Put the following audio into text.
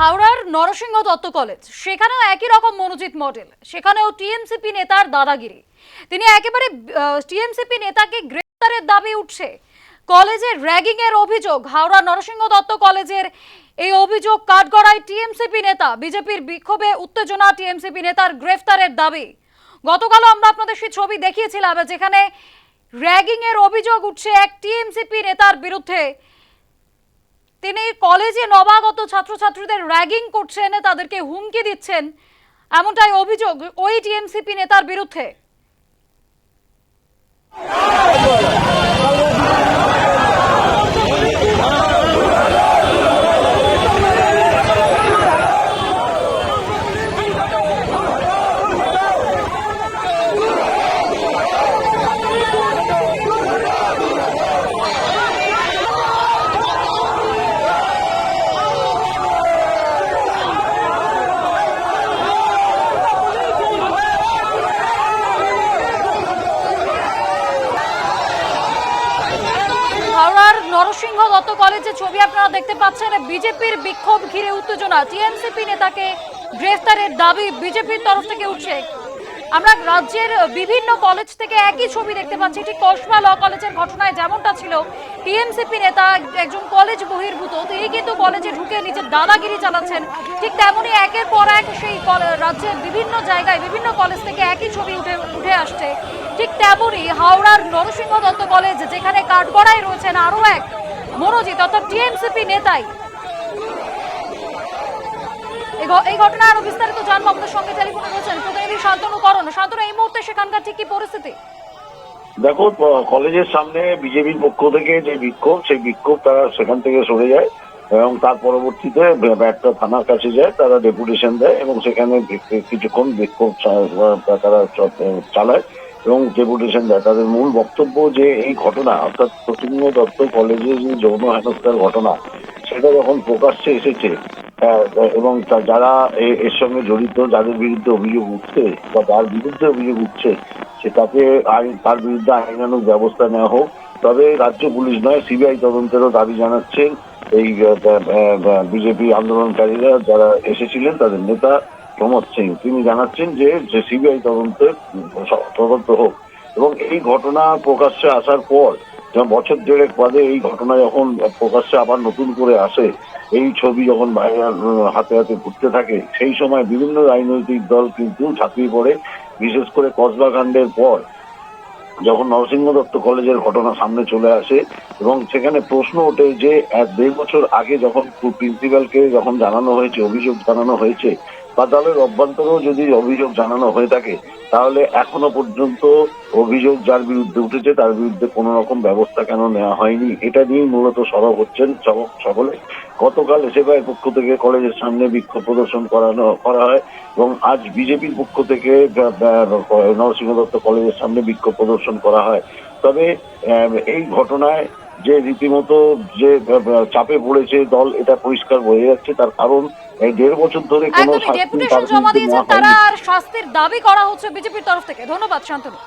হাওড়ার নরসিংহ দত্ত কলেজ। সেখানেও একই রকম মনোজিৎ মডেল। সেখানেও টিএমসিপি নেতার দাদাগিরি। তিনি একেবারে টিএমসিপি নেতাকে গ্রেফতারের দাবি উঠছে। কলেজের র্যাগিং এর অভিযোগ, হাওড়া নরসিংহ দত্ত কলেজের এই অভিযোগ কাঠগড়ায় টিএমসিপি নেতা, বিজেপির বিক্ষোভে উত্তেজনা টিএমসিপি নেতার গ্রেফতারের দাবি। গতকালও আমরা আপনাদের সেই ছবি দেখিয়েছিলাম, যেখানে র্যাগিং এর অভিযোগ উঠছে এক টিএমসিপি নেতার বিরুদ্ধে। তিনি কলেজে নবাগত ছাত্রছাত্রীদের র্যাগিং করছেন, তাদেরকে হুমকি দিচ্ছেন। এমনটাই অভিযোগ ওই টিএমসিপি নেতার বিরুদ্ধে হাওড়ার নরসিংহ দত্ত কলেজে ছবি আপনারা দেখতে পাচ্ছেন। বিজেপির বিক্ষোভ ঘিরে উত্তেজনা। টিএমসিপি নেতাকে গ্রেফতারের দাবি বিজেপির তরফ থেকে উঠছে। আমরা রাজ্যের বিভিন্ন কলেজ থেকে একই ছবি দেখতে পাচ্ছি। ঠিক কসবা ল কলেজের ঘটনায় যেমনটা ছিল, টিএমসিপি নেতা একজন কলেজ বহির্ভূত তিনি কিন্তু কলেজে ঢুকে নিজের দাদাগিরি চালাচ্ছেন। ঠিক তেমনই একের পর এক সেই রাজ্যের বিভিন্ন জায়গায় বিভিন্ন কলেজ থেকে একই ছবি উঠে উঠে আসছে। ঠিক তেমনই হাওড়ার নরসিংহ দত্ত কলেজ যেখানে কাঠগড়ায় রয়েছেন আরও এক মনোজিৎ, অর্থাৎ টিএমসিপি নেতাই। এই ঘটনা আরও বিস্তারিত জানব আপনাদের সঙ্গে টেলিফোনে রয়েছেন প্রতিনিধি শান্তনু করণ শান্তনু এই মুহূর্তে সেখানকার ঠিক কি পরিস্থিতি? দেখো কলেজের সামনে বিজেপির পক্ষ থেকে যে বিক্ষোভ, সেই বিক্ষোভ তারা সেখান থেকে সরে যায় এবং তার পরবর্তীতে ব্যাটটা থানার কাছে যায়, তারা ডেপুটেশন দেয় এবং সেখানে কিছুক্ষণ বিক্ষোভ তারা চালায় এবং ডেপুটেশন দেয়। তাদের মূল বক্তব্য যে এই ঘটনা, অর্থাৎ প্রতিম্য দত্ত কলেজে যে যৌন হেনস্থার ঘটনা, সেটা যখন প্রকাশ্যে এসেছে এবং তা- যারা এর সঙ্গে জড়িত, যাদের বিরুদ্ধে অভিযোগ উঠছে বা যার বিরুদ্ধে অভিযোগ উঠছে সে তাকে আইন, তার বিরুদ্ধে আইনানুক ব্যবস্থা নেওয়া হোক। তবে রাজ্য পুলিশ নয়, সিবিআই তদন্তেরও দাবি জানাচ্ছেন এই বিজেপি আন্দোলনকারীরা যারা এসেছিলেন, তাদের নেতা প্রমোদ সিং। তিনি জানাচ্ছেন যে যে সিবিআই তদন্তের তদন্ত হোক। এবং এই ঘটনা প্রকাশ্যে আসার পর বছর দেড়েক বাদে এই ঘটনা যখন প্রকাশ্যে আবার নতুন করে আসে, এই ছবি যখন হাতে হাতে ঘুরতে থাকে, সেই সময় বিভিন্ন রাজনৈতিক দল কিন্তু ঝাঁপিয়ে পড়ে, বিশেষ করে কসবা কাণ্ডের পর। যখন নরসিংহ দত্ত কলেজের ঘটনা সামনে চলে আসে এবং সেখানে প্রশ্ন ওঠে যে, এক দেড় বছর আগে যখন প্রিন্সিপালকে যখন জানানো হয়েছে, অভিযোগ জানানো হয়েছে বা দলের অভ্যন্তরেও যদি অভিযোগ জানানো হয়ে থাকে, তাহলে এখনও পর্যন্ত অভিযোগ যার বিরুদ্ধে উঠেছে, তার বিরুদ্ধে কোনো রকম ব্যবস্থা কেন নেওয়া হয়নি? এটা নিয়েই মূলত সরব হচ্ছেন সকলে। গতকাল এসএফআইয়ের পক্ষ থেকে কলেজের সামনে বিক্ষোভ প্রদর্শন করানো করা হয় এবং আজ বিজেপির পক্ষ থেকে নরসিংহ দত্ত কলেজের সামনে বিক্ষোভ প্রদর্শন করা হয়। তবে এই ঘটনায় যে রীতিমতো যে চাপে পড়েছে দল, এটা পরিষ্কার বোঝা যাচ্ছে। তার কারণ এই দেড় বছর ধরে কোনো ডেপুটেশন জমা দিয়েছেন তারা আর শাস্তির দাবি করা হচ্ছে বিজেপির তরফ থেকে। ধন্যবাদ শান্তনু।